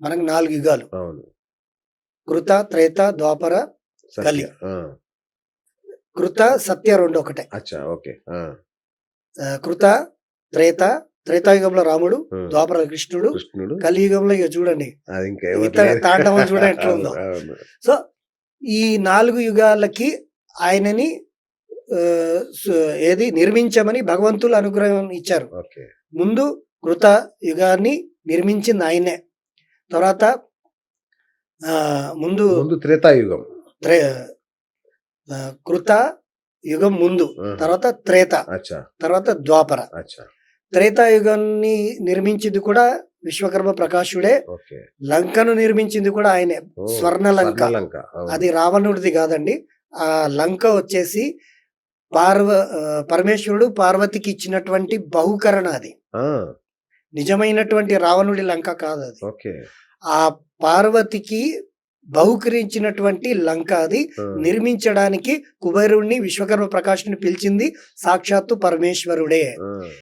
మనకు నాలుగు యుగాలు కృత త్రేత ద్వాపర. కలి. కృత సత్య రెండు ఒకటే కృత త్రేత త్రేతాయుగంలో రాముడు. ద్వాపర కృష్ణుడు కలియుగంలో ఇక చూడండి. తాండవం చూడండి ఎట్లా ఉందో. సో ఈ నాలుగు యుగాలకి ఆయనని ఏది నిర్మించమని భగవంతులు అనుగ్రహం ఇచ్చారు ముందు కృత యుగాన్ని నిర్మించింది ఆయనే తర్వాత ముందు ముందు త్రేతాయుగం. త్రే కృత యుగం ముందు. తర్వాత త్రేత తర్వాత ద్వాపర. త్రేతాయుగాన్ని నిర్మించింది కూడా విశ్వకర్మ ప్రకాశుడే లంకను నిర్మించింది కూడా ఆయనే. స్వర్ణలంక. అవును. అది రావణుడిది కాదండి. ఆ లంక వచ్చేసి పార్వ పరమేశ్వరుడు పార్వతికి ఇచ్చినటువంటి బహుకరణ అది. నిజమైనటువంటి రావణుడి లంక కాదు అది ఆ పార్వతికి బహుకరించినటువంటి లంక అది. నిర్మించడానికి కుబేరుణ్ణి విశ్వకర్మ ప్రకాశుని పిలిచింది సాక్షాత్తు పరమేశ్వరుడే.